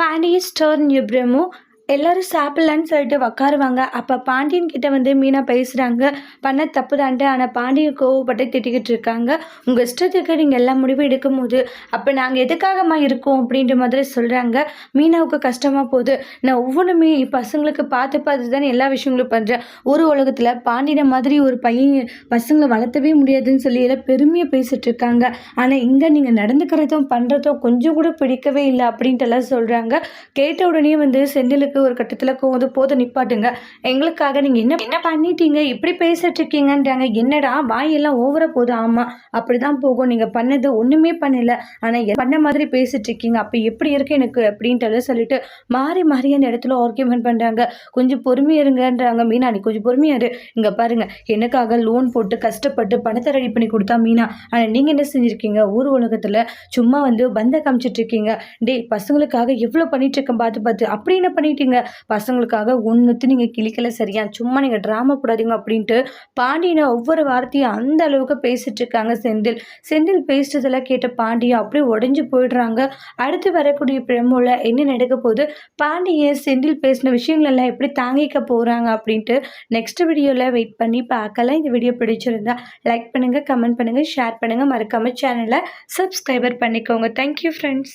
Pani store న్యూబ్రెము எல்லாரும் சாப்பிட்லான்னு சொல்லிட்டு உக்காருவாங்க. அப்போ பாண்டியன் கிட்ட வந்து மீனா பேசுகிறாங்க பண்ண தப்பு தான்ட்டு. ஆனால் பாண்டியன் கோவப்பட்டு திட்டிக்கிட்டு இருக்காங்க. உங்கள் இஷ்டத்துக்கு நீங்கள் எல்லா முடிவும் எடுக்கும் போது அப்போ நாங்கள் எதுக்காகமா இருக்கோம் அப்படின்ற மாதிரி சொல்கிறாங்க மீனாவுக்கு கஷ்டமாக போகுது. நான் ஒவ்வொன்றுமே பசங்களுக்கு பார்த்து பார்த்து தானே எல்லா விஷயங்களும் பண்ணுறேன் ஒரு உலகத்தில் பாண்டியனை மாதிரி ஒரு பையன் பசங்களை வளர்த்தவே முடியாதுன்னு சொல்லி எல்லாம் பெருமையாக பேசிகிட்டு இருக்காங்க. ஆனால் இங்கே நீங்கள் நடந்துக்கிறதும் பண்ணுறதும் கொஞ்சம் கூட பிடிக்கவே இல்லை அப்படின்ட்டு எல்லாம் சொல்கிறாங்க கேட்ட உடனே வந்து செந்திலுக்கு ஒரு கட்டத்தில் போது போது நிப்பாட்டுங்க. எங்களுக்காக நீங்கள் என்ன என்ன பண்ணிட்டீங்க? இப்படி பேசிட்டு இருக்கீங்கன்றாங்க என்னடா வாயெல்லாம் ஓவரா போகுது ஆமாம் அப்படி தான் போகும். நீங்கள் பண்ணது ஒன்றுமே பண்ணல. ஆனால் பண்ண மாதிரி பேசிட்டு இருக்கீங்க அப்போ எப்படி இருக்கு எனக்கு? அப்படின்ட்டு சொல்லிட்டு மாறி மாறி அந்த இடத்துல ஆர்கியூமெண்ட் பண்ணுறாங்க கொஞ்சம் பொறுமையாக இருங்கன்றாங்க மீனா. நீ கொஞ்சம் பொறுமையா இரு. இங்கே பாருங்க. எனக்காக லோன் போட்டு கஷ்டப்பட்டு பணத்தை ரெடி பண்ணி கொடுத்தா மீனா. ஆனால் நீங்கள் என்ன செஞ்சுருக்கீங்க? ஊர் உலகத்தில் சும்மா வந்து பந்த காமிச்சிட்டு இருக்கீங்க டேய் பசங்களுக்காக எவ்வளோ பண்ணிட்டு இருக்கேன் பார்த்து பார்த்து. அப்படி என்ன பண்ணிட்டீங்க? பசங்களுக்காக ஒன்றுத்து நீங்கள் கிளிக்கல சரியா? சும்மா நீங்கள் ட்ராமா போடாதீங்க அப்படின்ட்டு பாண்டியனை ஒவ்வொரு வார்த்தையும் அந்த அளவுக்கு பேசிட்டு இருக்காங்க செந்தில். செந்தில் பேசுறதெல்லாம் கேட்ட பாண்டியன் அப்படியே உடஞ்சி போயிடுறாங்க. அடுத்து வரக்கூடிய பிரமோல என்ன நடக்க போகுது? பாண்டியன் செந்தில் பேசின விஷயங்களெல்லாம் எப்படி தாங்கிக்க போகிறாங்க அப்படின்ட்டு நெக்ஸ்ட் வீடியோவில் வெயிட் பண்ணி பார்க்கலாம். இந்த வீடியோ பிடிச்சிருந்தா லைக் பண்ணுங்கள் கமெண்ட் பண்ணுங்கள் ஷேர் பண்ணுங்கள் மறக்காமல் சேனலை சப்ஸ்கிரைபர் பண்ணிக்கோங்க. Thank you friends